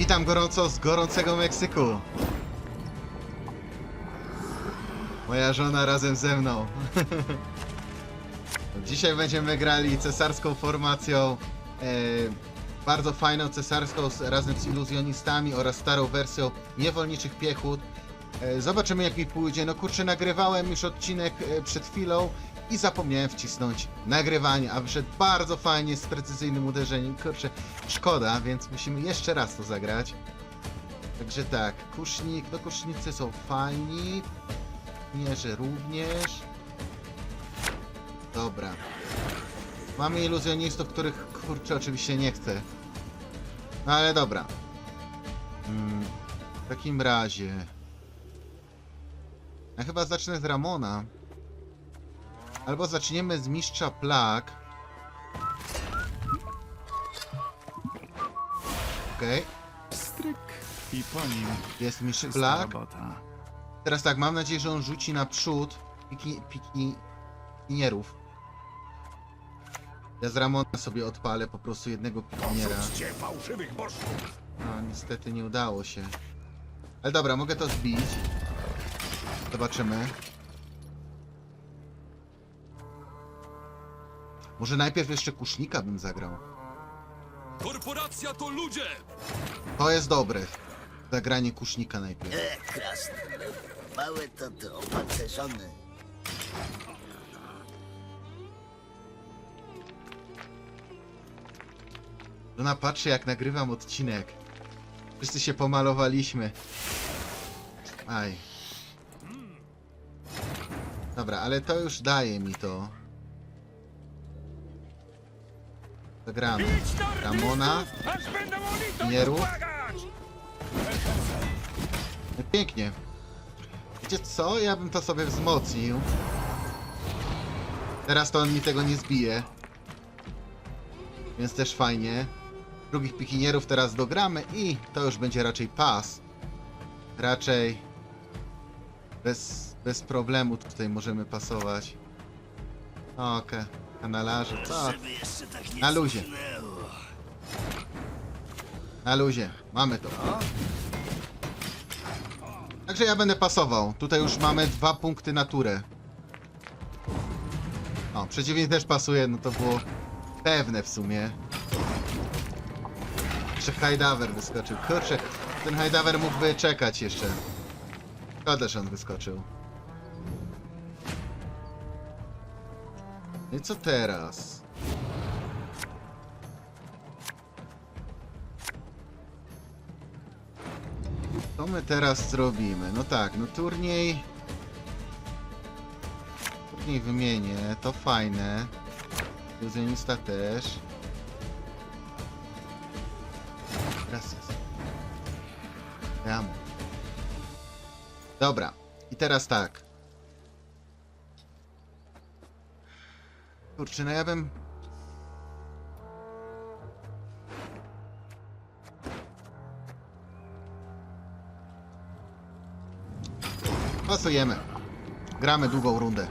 Witam gorąco z gorącego Meksyku. Moja żona razem ze mną. Dzisiaj będziemy grali cesarską formacją. E, bardzo fajną cesarską z, razem z iluzjonistami oraz starą wersją niewolniczych piechut. E, zobaczymy jak mi pójdzie. No kurczę, nagrywałem już odcinek e, przed chwilą i zapomniałem wcisnąć nagrywanie, a wyszedł bardzo fajnie z precyzyjnym uderzeniem. Kurczę, szkoda, więc musimy jeszcze raz to zagrać. Także tak, kusznik, no kusznicy są fajni. Mierze również. Dobra. Mamy iluzjonistów, których kurczę oczywiście nie chcę. No ale dobra. Mm, w takim razie. Ja chyba zacznę z Ramona. Albo zaczniemy z mistrza plag. Okej, Stryk i po nim jest mistrz czysta plag. robota. Teraz tak, mam nadzieję, że on rzuci naprzód piki, piki, pikinierów. Ja z Ramona sobie odpalę po prostu jednego pikiniera. Rzućcie fałszywych bożków! No, niestety nie udało się. Ale dobra, mogę to zbić. Zobaczymy. Może najpierw jeszcze kusznika bym zagrał. Korporacja to ludzie! To jest dobre. Zagranie kusznika najpierw. E, krasny. Małe to to opancerzony. Żona patrzy jak nagrywam odcinek. Wszyscy się pomalowaliśmy. Aj. Dobra, ale to już daje mi to. Zagramy. Ramona. Błagać! No Pięknie. Wiecie co? Ja bym to sobie wzmocnił. Teraz to on mi tego nie zbije. Więc też fajnie. Drugich pikinierów teraz dogramy i to już będzie raczej pas. Raczej bez, bez problemu tutaj możemy pasować. Okej, kanalarze, co? Na luzie. Na luzie, mamy to. Także ja będę pasował. Tutaj już mamy dwa punkty na turę. O, przeciwnik też pasuje, no to było pewne w sumie. Jeszcze Highdaver wyskoczył. Kurczę, ten Highdaver mógłby czekać jeszcze. Szkoda, że on wyskoczył. No I co teraz? Co my teraz zrobimy? No tak, no turniej... Turniej wymienię, to fajne. Iluzjonista też. Gracias. Amo. Dobra, i teraz tak. Kurczę, no ja bym... Pasujemy. Gramy długą rundę.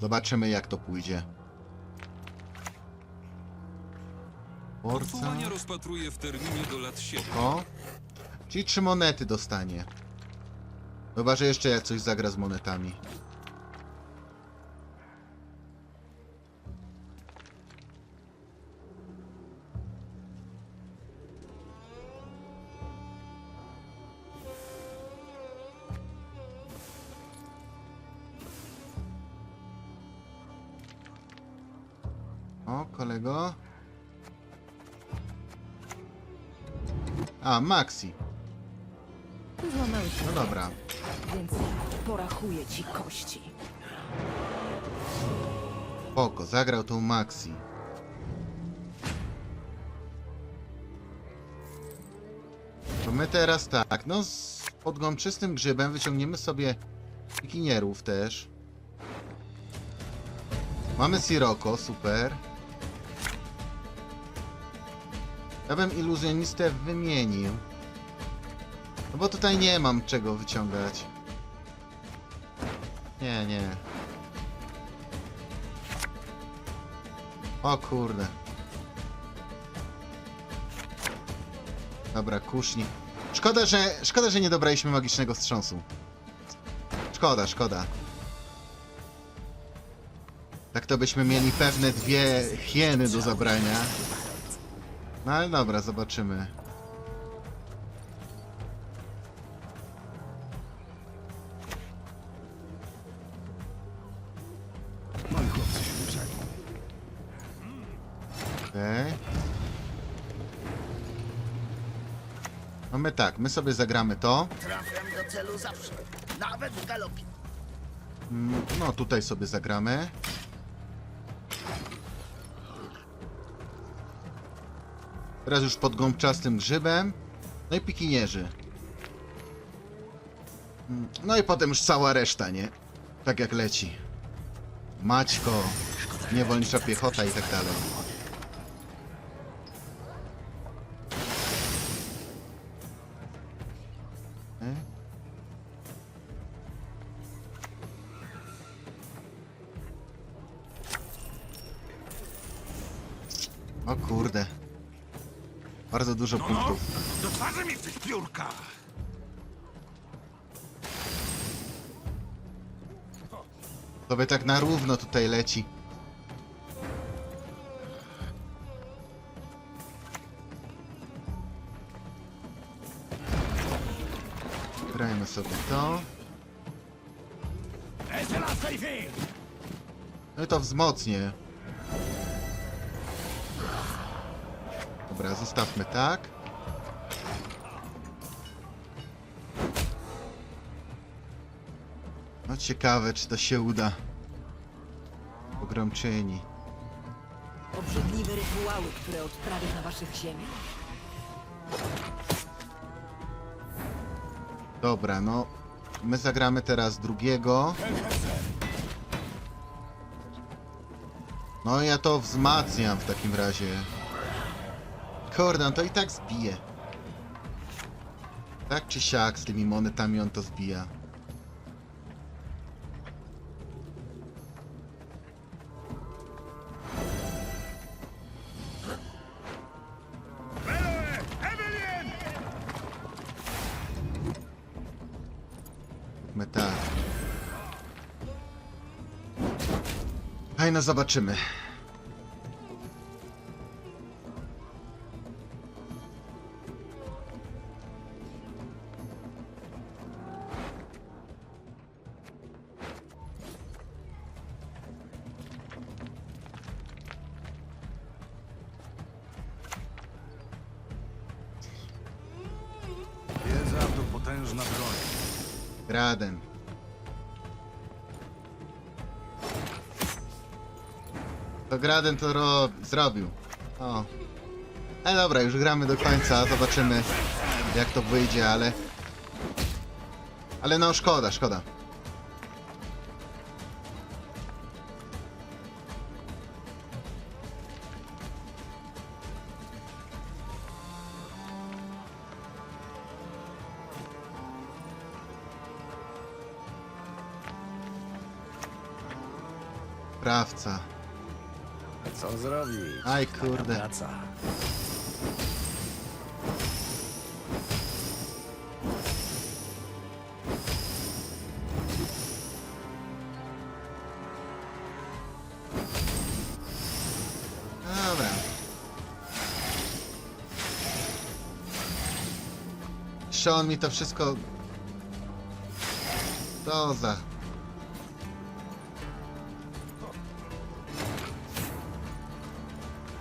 Zobaczymy jak to pójdzie. Forza. Formułowanie rozpatruje w terminie do lat 7. O. Czyli trzy monety dostanie. Chyba, że jeszcze jak coś zagra z monetami. O, kolego. A, Maxi. No dobra. Więc porachuję ci kości. Spoko, zagrał tą Maxi. To my teraz tak, no z podgączystym grzybem wyciągniemy sobie pikinierów też. Mamy Sirocco, super. Ja bym iluzjonistę wymienił bo tutaj nie mam czego wyciągać. Nie, nie. O kurde. Dobra, kusznik. Szkoda, że, szkoda, że nie dobraliśmy magicznego wstrząsu. Szkoda, szkoda. Tak to byśmy mieli pewne dwie hieny do zabrania. No ale dobra, zobaczymy. My tak, my sobie zagramy to. Trafiam do celu zawsze. Nawet w galopie. Mm, No tutaj sobie zagramy. Teraz już pod gąbczastym grzybem. No i pikinierzy. Mm, No i potem już cała reszta, nie? Tak jak leci. Maćko, niewolnicza piechota i tak dalej. Bardzo dużo No, punktów. do twarzy mi w tych piórkach! Tobie tak na równo tutaj leci. Grajmy sobie to. No i to wzmocnię. Dobra, zostawmy tak. No ciekawe, czy to się uda. Pogromczyni. Obrzydliwe rytuały, które odprawię na waszych ziemiach. Dobra, no. My zagramy teraz drugiego. No ja to wzmacniam w takim razie. Kurde, on to i tak zbije. Tak czy siak z tymi monetami on to zbija. Hej, no zobaczymy. To Graden to ro... zrobił. O. Ale dobra, już gramy do końca, zobaczymy jak to wyjdzie, ale... Ale no szkoda, szkoda. Sprawca. Co zrobić? Aj kurde. Praca. Dobra. Sean mi to wszystko... To za...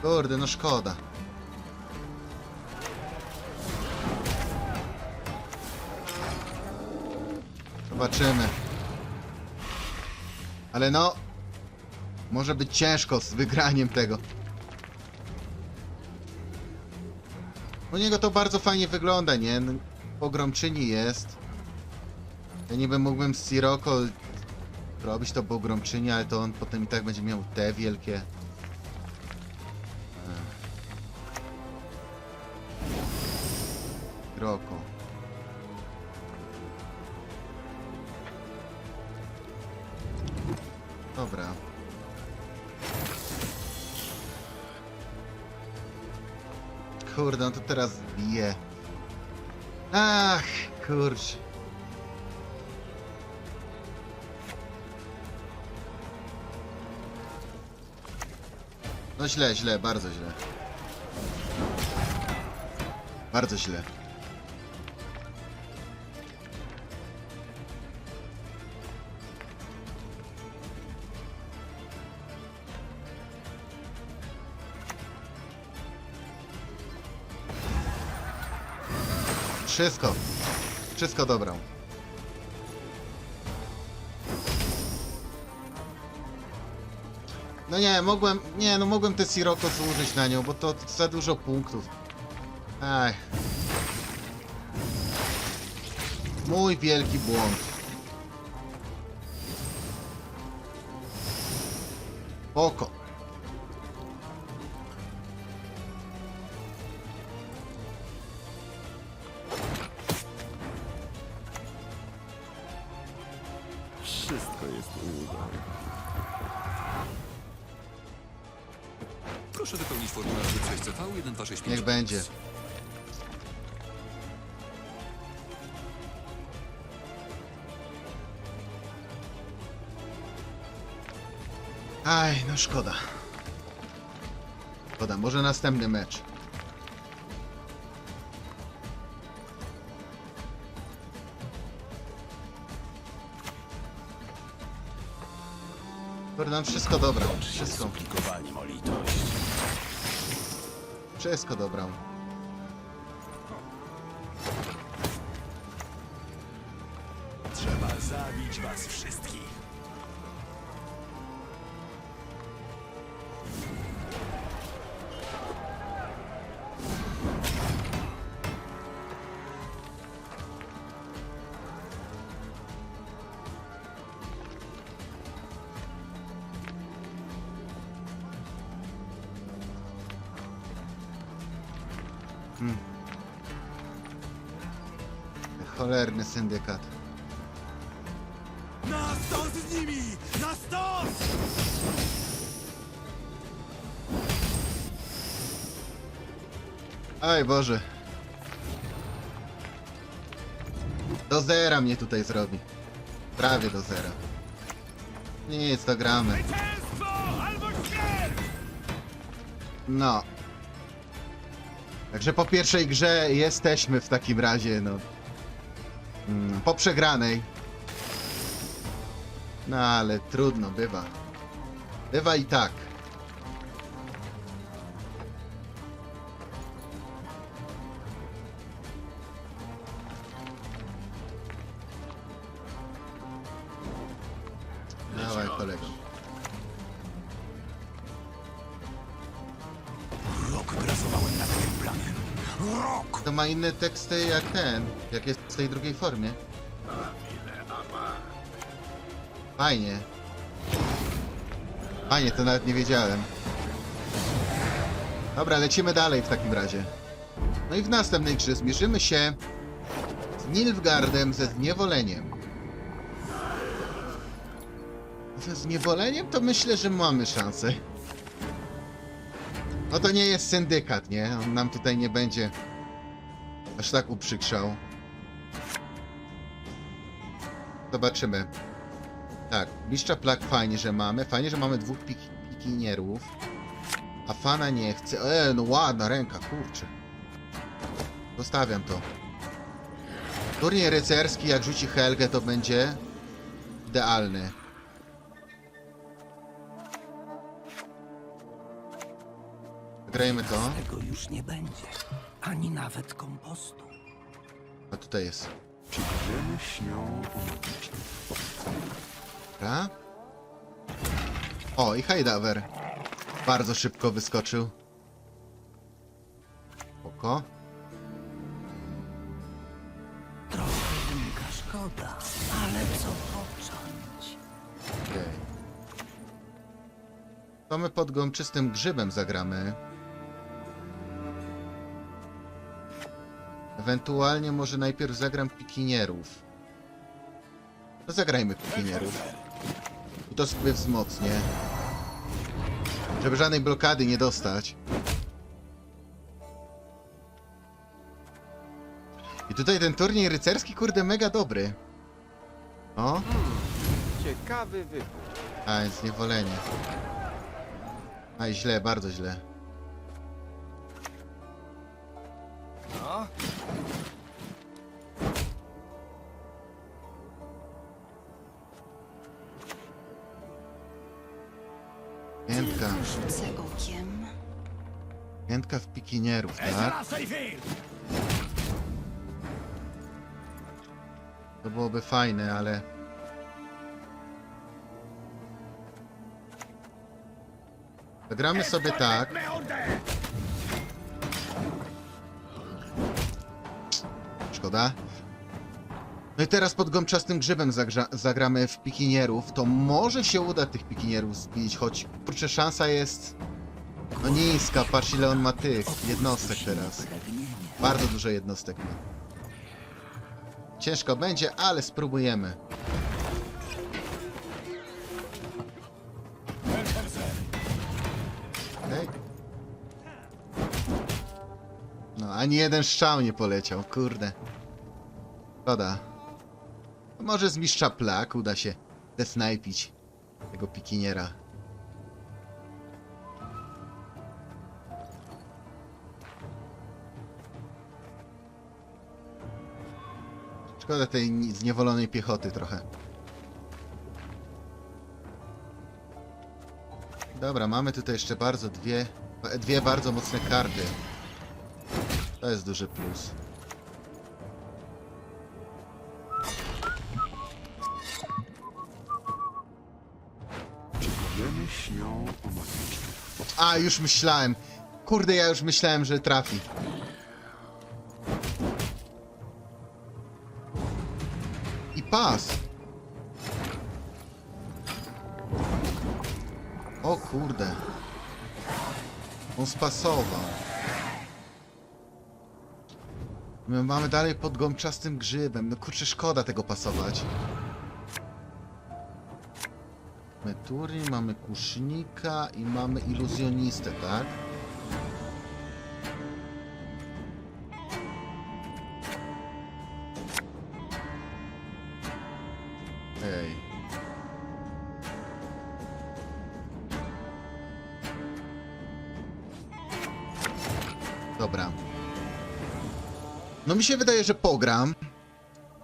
Kurde, no szkoda. Zobaczymy. Ale no... Może być ciężko z wygraniem tego. U niego to bardzo fajnie wygląda, nie? No, Pogromczyni jest. Ja niby mógłbym z Sirocco robić to pogromczyni, ale to on potem i tak będzie miał te wielkie. No to teraz bije. Ach, kurczę. No źle, źle, bardzo źle. Bardzo źle. Wszystko. Wszystko dobrą. No nie, mogłem, nie, no mogłem te Sirocco zużyć na nią, bo to za dużo punktów. Ej. Mój wielki błąd. Oko. 1265. Niech będzie. Aj, no szkoda. Szkoda, może następny mecz. Kurde, wszystko dobra. Wszystko, litość. Wszystko dobra. Trzeba zabić was wszystkich. Cholerny syndykat. Na stos z nimi! Na stos! Aj Boże. Do zera mnie tutaj zrobi. Prawie do zera. Nic, to gramy. No. Także po pierwszej grze jesteśmy w takim razie, no. Mm, Po przegranej. No ale trudno, bywa. Bywa i tak. Dawaj kolego. Rok pracowałem nad tym planem. Rok! To ma inne teksty jak ten, jak jest tej drugiej formie. Fajnie. Fajnie, to nawet nie wiedziałem. Dobra, lecimy dalej w takim razie. No i w następnej grze zmierzymy się z Nilfgaardem ze zniewoleniem. Ze zniewoleniem to myślę, że mamy szansę. No to nie jest syndykat, nie? On nam tutaj nie będzie aż tak uprzykrzał. Zobaczymy. Tak, mistrza plag fajnie, że mamy. Fajnie, że mamy dwóch pik pikinierów. A fana nie chce. E, no ładna ręka, kurczę. Zostawiam to. Turniej rycerski, jak rzuci Helgę, to będzie idealny. Grajmy to. Tego już nie będzie. Ani nawet kompostu. A tutaj jest. Ci wiemy śnią o Dobra. O, i Highdiver. Bardzo szybko wyskoczył. Oko. Trochę wymka szkoda, ale co począć? Okej. To my pod gączystym grzybem zagramy. Ewentualnie może najpierw zagram pikinierów. To zagrajmy pikinierów. I to sobie wzmocnię. Żeby żadnej blokady nie dostać. I tutaj ten turniej rycerski, kurde, mega dobry. O, Ciekawy wybór. a jest zniewolenie. A i źle, bardzo źle. Piętka w pikinierów, tak? To byłoby fajne, ale... Zagramy sobie tak. Szkoda. No i teraz pod gąbczastym grzybem zagramy w pikinierów. To może się uda tych pikinierów zbić, choć kurczę szansa jest no niska. Patrz ile on ma tych jednostek teraz. Bardzo dużo jednostek ma. Ciężko będzie, ale spróbujemy. Okej. No, ani jeden strzał nie poleciał, kurde. Szkoda. Może z mistrza plak uda się desnajpić tego pikiniera. Szkoda tej ni- zniewolonej piechoty trochę. Dobra, mamy tutaj jeszcze bardzo dwie, dwie bardzo mocne karty. To jest duży plus. A, już myślałem. Kurde, ja już myślałem, że trafi. Spasował. My mamy dalej pod gąbczastym grzybem. No kurczę, szkoda tego pasować. Mamy mamy kusznika i mamy iluzjonistę, tak? Dobra. No mi się wydaje, że pogram.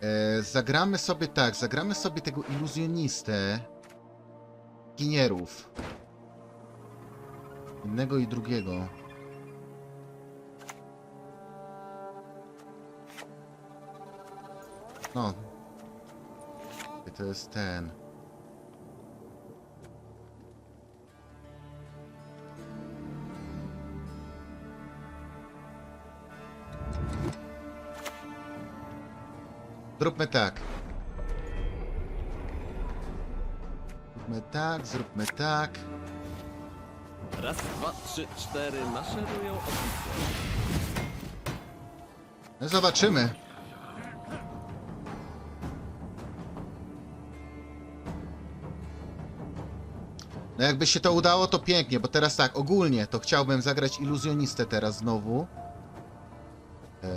E, zagramy sobie tak, zagramy sobie tego iluzjonistę ginierów. Jednego i drugiego. No. To jest ten. Zróbmy tak. Zróbmy tak, zróbmy tak. Raz, dwa, trzy, cztery, maszerują oficer. No zobaczymy. No jakby się to udało, to pięknie, bo teraz tak, ogólnie to chciałbym zagrać iluzjonistę teraz znowu. Eee,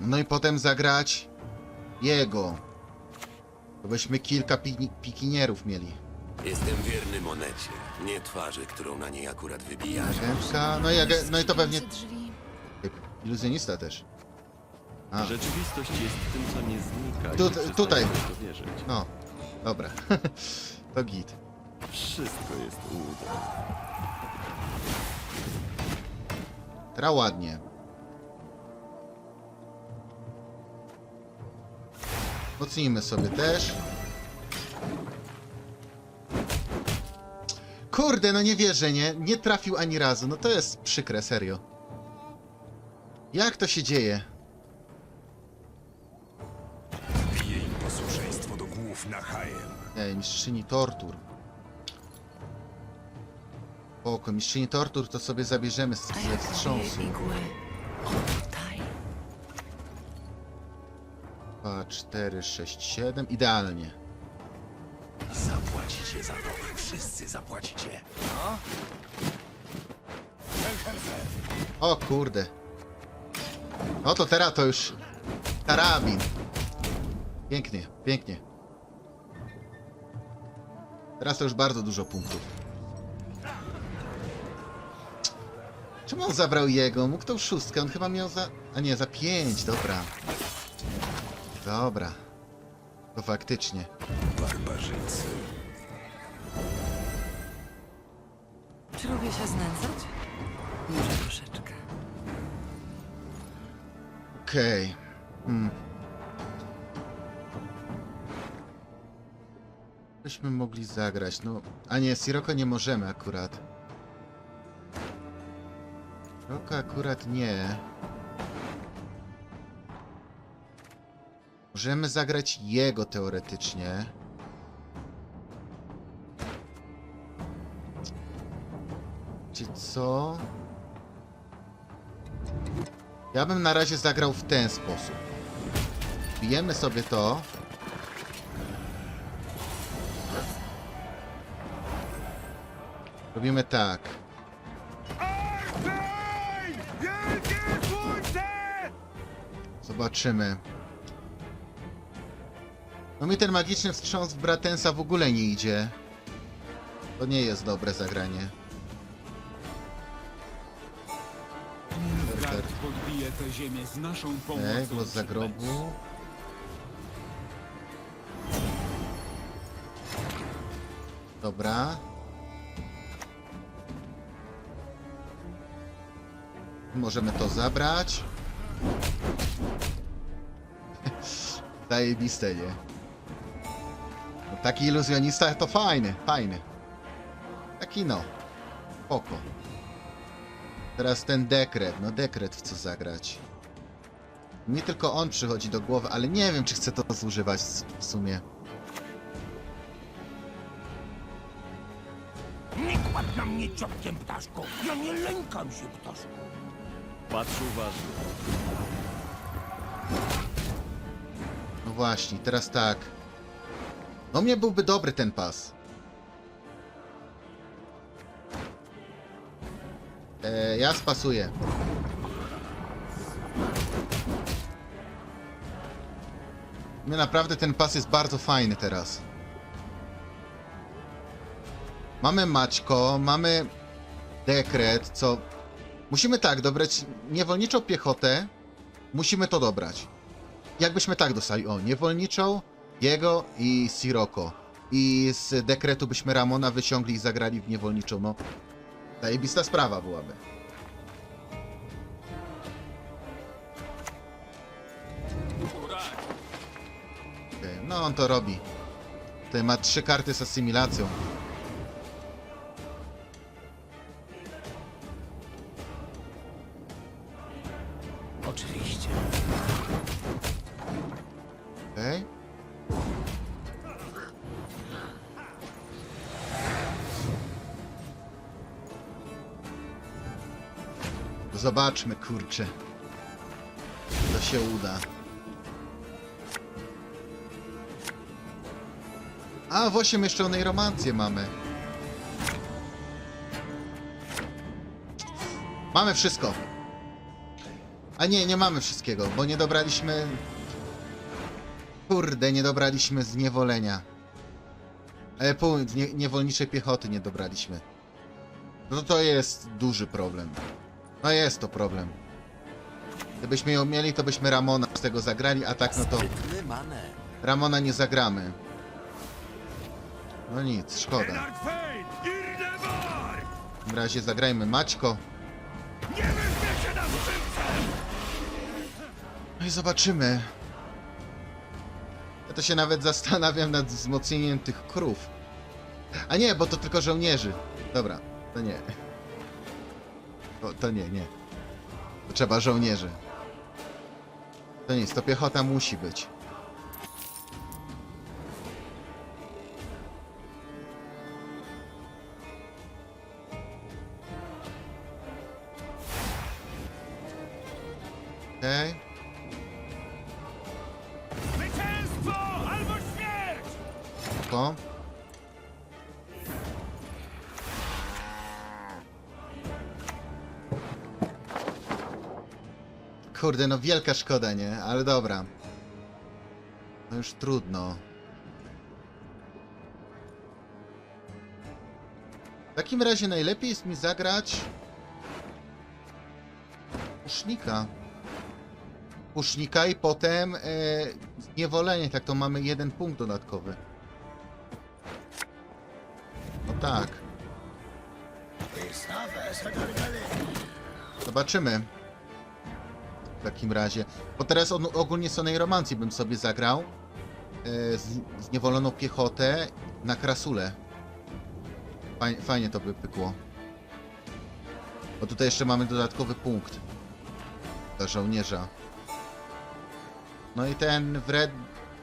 No i potem zagrać jego. To byśmy kilka pi pikinierów mieli. Jestem wierny monecie, nie twarzy, którą na niej akurat wybijasz. Agenta, no i, no i to pewnie iluzjonista też. A, Rzeczywistość jest tym, co nie znika. Tu- i przestajemy tutaj. w to wierzyć. no, dobra. to git. Wszystko jest łudem. Teraz ładnie. Mocnijmy sobie też. Kurde, no nie wierzę, nie? Nie trafił ani razu. No to jest przykre, serio. Jak to się dzieje? bije im posłuszeństwo do głów na hajem. Ej, mistrzyni tortur. Oko, mistrzyni tortur to sobie zabierzemy z ze wstrząsu. igły. 2, 4, 6, 7. Idealnie. Zapłacicie za to. Wszyscy zapłacicie. O kurde. No to teraz to już karabin. Pięknie, pięknie. Teraz to już bardzo dużo punktów. Czemu on zabrał jego? Mógł tą szóstkę, on chyba miał za... A nie, za pięć, dobra. Dobra. To faktycznie. Barbarzyńcy. Czy lubię się znęcać? Może troszeczkę. Okej. Hmm. Byśmy mogli zagrać, no... A nie, Siroko nie możemy akurat. Siroko akurat nie. Możemy zagrać jego teoretycznie. Czy co? Ja bym na razie zagrał w ten sposób. Bijemy sobie to. Robimy tak. Zobaczymy. No mi ten magiczny wstrząs w Bratensa w ogóle nie idzie. To nie jest dobre zagranie. Gard podbije tę ziemię z naszą pomocą. Głos zagrobu. Dobra. Możemy to zabrać. Zajebiste, nie? Taki iluzjonista to fajny, fajny. Taki no. Spoko. Teraz ten dekret. No dekret w co zagrać. Mi tylko on przychodzi do głowy, ale nie wiem, czy chcę to zużywać w sumie. Nie kładź na mnie ciopkiem, ptaszko! Ja nie lękam się, ptaszku! Patrz uważnie. No właśnie, teraz tak. No mnie byłby dobry ten pas. E, ja spasuję. Mnie naprawdę ten pas jest bardzo fajny teraz. Mamy Maćko, mamy dekret, co... Musimy tak dobrać niewolniczą piechotę. Musimy to dobrać. Jakbyśmy tak dostali, o, niewolniczą, jego i Siroko. I z dekretu byśmy Ramona wyciągli i zagrali w niewolniczą, no. Zajebista sprawa byłaby. No, on to robi. Tutaj ma trzy karty z asymilacją. Zobaczmy, kurczę. To się uda. A, w 8 jeszcze onej romancję mamy. Mamy wszystko. A nie, nie mamy wszystkiego, bo nie dobraliśmy Kurde, nie dobraliśmy zniewolenia. E, pół, nie, niewolniczej piechoty nie dobraliśmy. No to jest duży problem. No jest to problem. Gdybyśmy ją mieli, to byśmy Ramona z tego zagrali, a tak no to. Ramona nie zagramy. No nic, szkoda. W takim razie zagrajmy Maćko. Nie weźmie się na skrzydce! No i zobaczymy. Ja to się nawet zastanawiam nad wzmocnieniem tych krów. A nie, bo to tylko żołnierzy. Dobra, to nie. To, to nie, nie. Trzeba żołnierzy. To nic, to piechota musi być. Kurde, no wielka szkoda, nie? Ale dobra. No już trudno. W takim razie najlepiej jest mi zagrać... Pusznika. Pusznika i potem e, zniewolenie, tak to mamy jeden punkt dodatkowy. No tak. Zobaczymy. W takim razie. Bo teraz on, ogólnie Sonej Romancji bym sobie zagrał. E, z, zniewoloną piechotę na krasulę. Fajnie, fajnie to by pykło. Bo tutaj jeszcze mamy dodatkowy punkt. Dla żołnierza. No i ten wred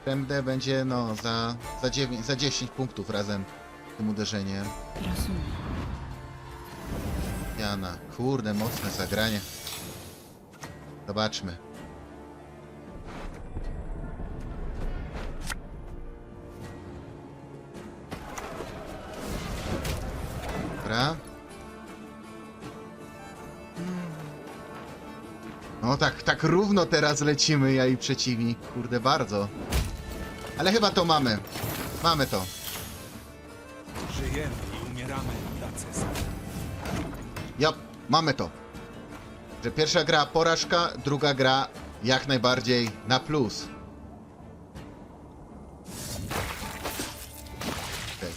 MD będzie no za, za, 9, za 10 punktów razem z tym uderzeniem. Rozumiem. Jana, kurde, mocne zagranie. Zobaczmy. Dobra. No tak, tak równo teraz lecimy, ja i przeciwnik. Kurde, bardzo. Ale chyba to mamy. Mamy to. Żyjemy i umieramy dla Cezara. Ja, mamy to. Że pierwsza gra porażka, druga gra jak najbardziej na plus. Okej.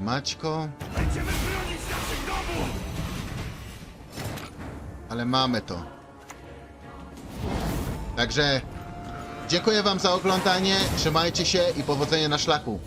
Maćko, ale mamy to. Także dziękuję wam za oglądanie, trzymajcie się i powodzenia na szlaku.